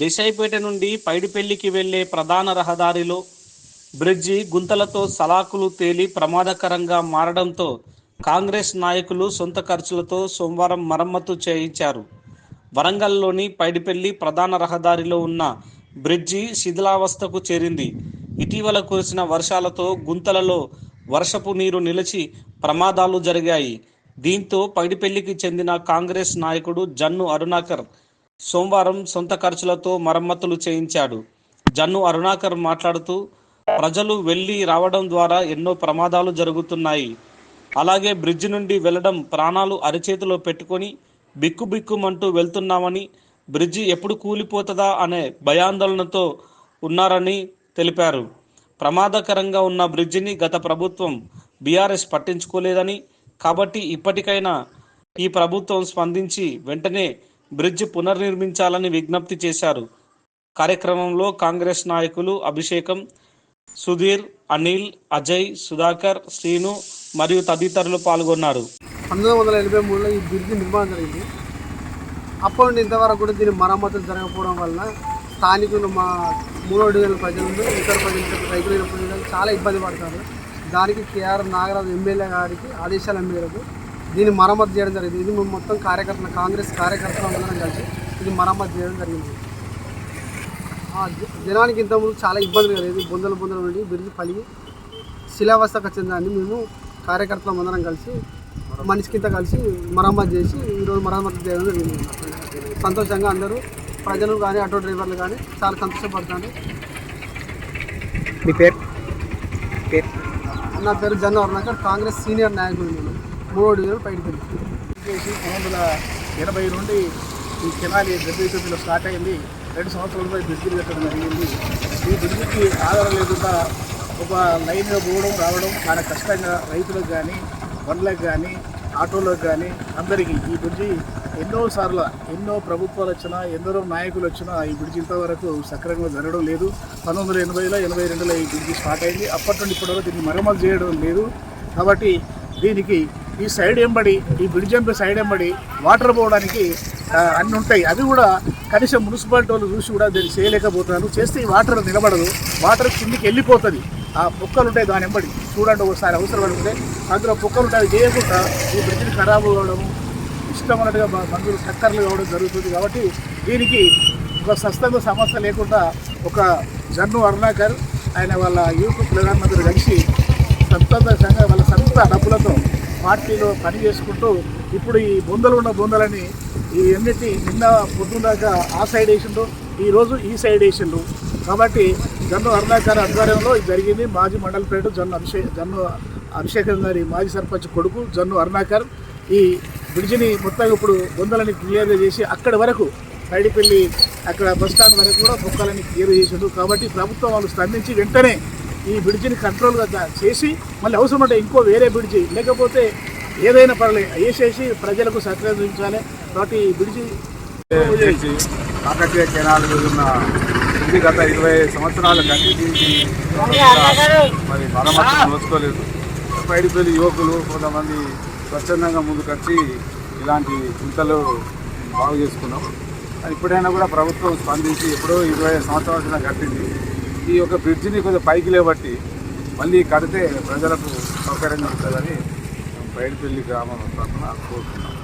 దేశాయిపేట నుండి పైడిపెల్లికి వెళ్ళే ప్రధాన రహదారిలో బ్రిడ్జి గుంతలతో సలాకులు తేలి ప్రమాదకరంగా మారడంతో కాంగ్రెస్ నాయకులు సొంత ఖర్చులతో సోమవారం మరమ్మతు చేయించారు. వరంగల్లోని పైడిపెల్లి ప్రధాన రహదారిలో ఉన్న బ్రిడ్జి శిథిలావస్థకు చేరింది. ఇటీవల కురిసిన వర్షాలతో గుంతలలో వర్షపు నీరు నిలిచి ప్రమాదాలు జరిగాయి. దీంతో పైడిపెల్లికి చెందిన కాంగ్రెస్ నాయకుడు జన్ను అరుణాకర్ సోమవారం సొంత ఖర్చులతో మరమ్మతులు చేయించాడు. జన్ను అరుణాకర్ మాట్లాడుతూ ప్రజలు వెళ్ళి రావడం ద్వారా ఎన్నో ప్రమాదాలు జరుగుతున్నాయి. అలాగే బ్రిడ్జి నుండి వెళ్ళడం ప్రాణాలు అరిచేతిలో పెట్టుకొని బిక్కుబిక్కుమంటూ వెళ్తున్నామని బ్రిడ్జి ఎప్పుడు కూలిపోతుందా అనే భయాందోళనతో ఉన్నారని తెలిపారు. ప్రమాదకరంగా ఉన్న బ్రిడ్జిని గత ప్రభుత్వం బీఆర్ఎస్ పట్టించుకోలేదని కాబట్టి ఇప్పటికైనా ఈ ప్రభుత్వం స్పందించి వెంటనే బ్రిడ్జ్ పునర్నిర్మించాలని విజ్ఞప్తి చేశారు. కార్యక్రమంలో కాంగ్రెస్ నాయకులు అభిషేకం సుధీర్ అనిల్ అజయ్ సుధాకర్ శ్రీను మరియు తదితరులు పాల్గొన్నారు. పంతొమ్మిది వందల ఎనభై మూడులో ఈ బ్రిడ్జి నిర్మాణం జరిగింది. అప్పటి నుండి ఇంతవరకు కూడా దీని మరమ్మతులు జరగకపోవడం వల్ల స్థానికులు మా మూడో డివిజన్ ప్రజలు ఇతర ప్రజలు రైతులైన ప్రజలు చాలా ఇబ్బంది పడతారు. దానికి కేఆర్ నాగరాజు ఎమ్మెల్యే గారికి ఆదేశాల మేరకు దీన్ని మరమ్మతు చేయడం జరిగింది. ఇది మేము మొత్తం కార్యకర్తలు కాంగ్రెస్ కార్యకర్తలు అందరం కలిసి ఇది మరమ్మతు చేయడం జరిగింది. జనానికి ఇంతకుముందు చాలా ఇబ్బంది కలిగేది బొందలు బొందలు నుండి బ్రిడ్జి పలిగి శిలావస్థకు వచ్చిందని మేము కార్యకర్తలు అందరం కలిసి మనిషికింత కలిసి మరమ్మతు చేసి ఈరోజు మరమ్మతు చేయడం జరిగింది. సంతోషంగా అందరూ ప్రజలు కానీ ఆటో డ్రైవర్లు కానీ చాలా సంతోషపడతారు. మీ పేరు? పేరు నా పేరు జన్న అరుణాకర్ కాంగ్రెస్ సీనియర్ నాయకుడు నేను. మూడు డివిజన్ బయట చేసి పంతొమ్మిది వందల ఎనభై నుండి ఈ కెనాలి డెబ్బై తొమ్మిదిలో స్టార్ట్ అయింది. రెండు సంవత్సరాలపై బ్రిడ్జిలు కట్టడం జరిగింది. ఈ బ్రిడ్జికి ఆధారం లేకుండా ఒక లైన్గా పోవడం రావడం చాలా కష్టంగా రైతులకు కానీ బండ్లకు కానీ ఆటోలకు కానీ అందరికీ ఈ బ్రిడ్జి ఎన్నో సార్లు ఎన్నో ప్రభుత్వాలు వచ్చినా ఎందరో నాయకులు వచ్చినా ఈ బ్రిడ్జి ఇంతవరకు సక్రమంగా జరగడం లేదు. పంతొమ్మిది వందల ఎనభైలో ఎనభై రెండులో ఈ బ్రిడ్జి స్టార్ట్ అయింది. అప్పటి నుండి ఇప్పటివరకు దీన్ని మరమ్మతు చేయడం లేదు. కాబట్టి దీనికి ఈ సైడ్ ఎంబడి ఈ బ్రిడ్జ్ సైడ్ ఎంబడి వాటర్ పోవడానికి అన్నీ అన్ని ఉంటాయి. అవి కూడా కనీసం మున్సిపాలిటీ వాళ్ళు చూసి కూడా దీన్ని చేయలేకపోతున్నారు. చేస్తే ఈ వాటర్ నిలబడదు. వాటర్ కిందికి వెళ్ళిపోతుంది. ఆ పొక్కలు ఉంటాయి దాని ఎంబడి. చూడండి ఒకసారి అవసరం పడితే. అందులో పొక్కలు ఉంటాయి. చేయకుండా ఈ బ్రిడ్జిని ఖరాబు అవ్వడం ఇష్టం అన్నట్టుగా మందులు టక్కర్లు కావడం జరుగుతుంది కాబట్టి దీనికి ఒక స్వస్థంగా సమస్య లేకుండా ఒక జన్ను అరుణాకర్ ఆయన వాళ్ళ యూత్ ప్రధానమంత్రి కలిసి సంతంగా వాళ్ళ సంస్థ డబ్బులతో పార్టీలో పని చేసుకుంటూ ఇప్పుడు ఈ బొందలు ఉన్న బొందలని ఈ ఎన్నిటి నిన్న పొద్దున్నాక ఆ సైడ్ వేసిండు ఈరోజు ఈ సైడ్ వేసిండు. కాబట్టి జన్ను అరుణాకర్ ఆధ్వర్యంలో ఇది జరిగింది. మాజీ మండలపేట జన్ను అభిషేక్ జన్ను అభిషేకం గారి మాజీ సర్పంచ్ కొడుకు జన్ను అరుణాకర్ ఈ బ్రిడ్జిని మొత్తం ఇప్పుడు బొందలని క్లియర్గా చేసి అక్కడి వరకు పైడిపల్లి అక్కడ బస్ స్టాండ్ వరకు కూడా బొక్కలని క్లియర్ చేసిండు. కాబట్టి ప్రభుత్వం వాళ్ళు స్పందించి వెంటనే ఈ బ్రిడ్జిని కంట్రోల్గా చేసి మళ్ళీ అవసరం అంటే ఇంకో వేరే బ్రిడ్జి లేకపోతే ఏదైనా పర్లేదు వేసేసి ప్రజలకు సహకరించాలి కాబట్టి ఈ బ్రిడ్జి కాకతీయ కెనాల్ మీద ఉన్న ఇది గత ఇరవై సంవత్సరాల కంటే దీనికి మరి మరమ్మతు నోచుకోలేదు పైడిపల్లి యువకులు కొంతమంది స్వచ్ఛందంగా ముందుకొచ్చి ఇలాంటి గుంతలు బాగు చేసుకున్నాం. అది ఇప్పుడైనా కూడా ప్రభుత్వం స్పందించి ఎప్పుడో ఇరవై సంవత్సరాల కట్టింది. ఈ యొక్క బ్రిడ్జిని కొంచెం పైకి లేబట్టి మళ్ళీ కడితే ప్రజలకు సౌకర్యం ఉంటుందని పైడిపల్లి గ్రామం తరఫున కోరుతున్నాం.